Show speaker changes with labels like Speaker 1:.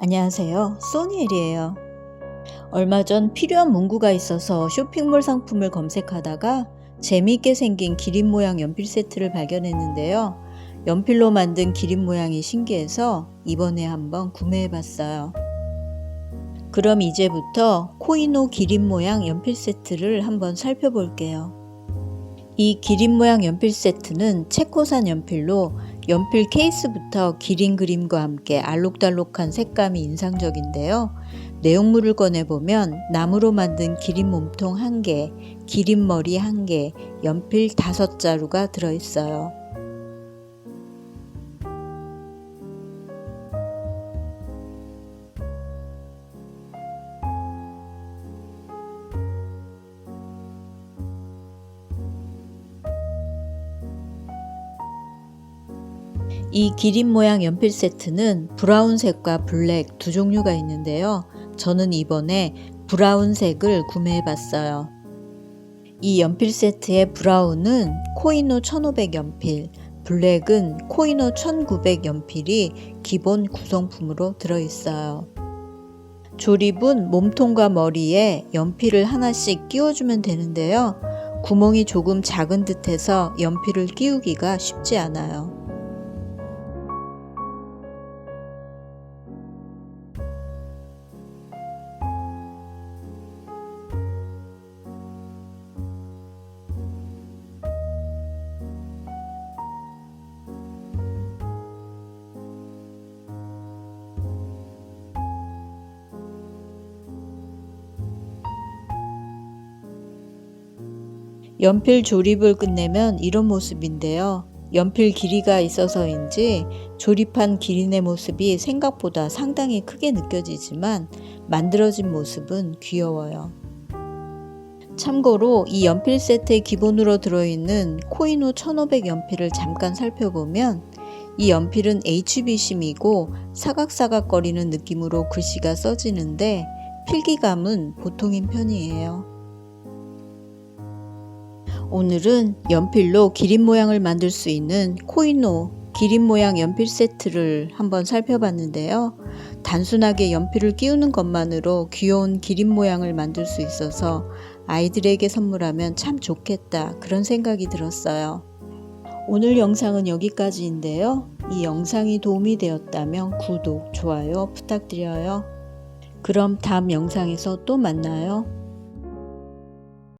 Speaker 1: 안녕하세요. 소니엘이에요. 얼마 전 필요한 문구가 있어서 쇼핑몰 상품을 검색하다가 재미있게 생긴 기린 모양 연필 세트를 발견했는데요. 연필로 만든 기린 모양이 신기해서 이번에 한번 구매해 봤어요. 그럼 이제부터 코이노 기린 모양 연필 세트를 한번 살펴볼게요. 이 기린 모양 연필 세트는 체코산 연필로 연필 케이스부터 기린 그림과 함께 알록달록한 색감이 인상적인데요. 내용물을 꺼내보면 나무로 만든 기린 몸통 1개, 기린 머리 1개, 연필 5자루가 들어있어요. 이 기린 모양 연필 세트는 브라운색과 블랙 두 종류가 있는데요. 저는 이번에 브라운색을 구매해 봤어요. 이 연필 세트의 브라운은 코이노 1500 연필, 블랙은 코이노 1900 연필이 기본 구성품으로 들어있어요. 조립은 몸통과 머리에 연필을 하나씩 끼워주면 되는데요. 구멍이 조금 작은 듯해서 연필을 끼우기가 쉽지 않아요. 연필 조립을 끝내면 이런 모습인데요. 연필 길이가 있어서인지 조립한 기린의 모습이 생각보다 상당히 크게 느껴지지만 만들어진 모습은 귀여워요. 참고로 이 연필 세트의 기본으로 들어있는 코이노 1500 연필을 잠깐 살펴보면 이 연필은 HB심이고 사각사각거리는 느낌으로 글씨가 써지는데 필기감은 보통인 편이에요. 오늘은 연필로 기린 모양을 만들 수 있는 코이노 기린 모양 연필 세트를 한번 살펴봤는데요. 단순하게 연필을 끼우는 것만으로 귀여운 기린 모양을 만들 수 있어서 아이들에게 선물하면 참 좋겠다 그런 생각이 들었어요. 오늘 영상은 여기까지인데요. 이 영상이 도움이 되었다면 구독, 좋아요 부탁드려요. 그럼 다음 영상에서 또 만나요.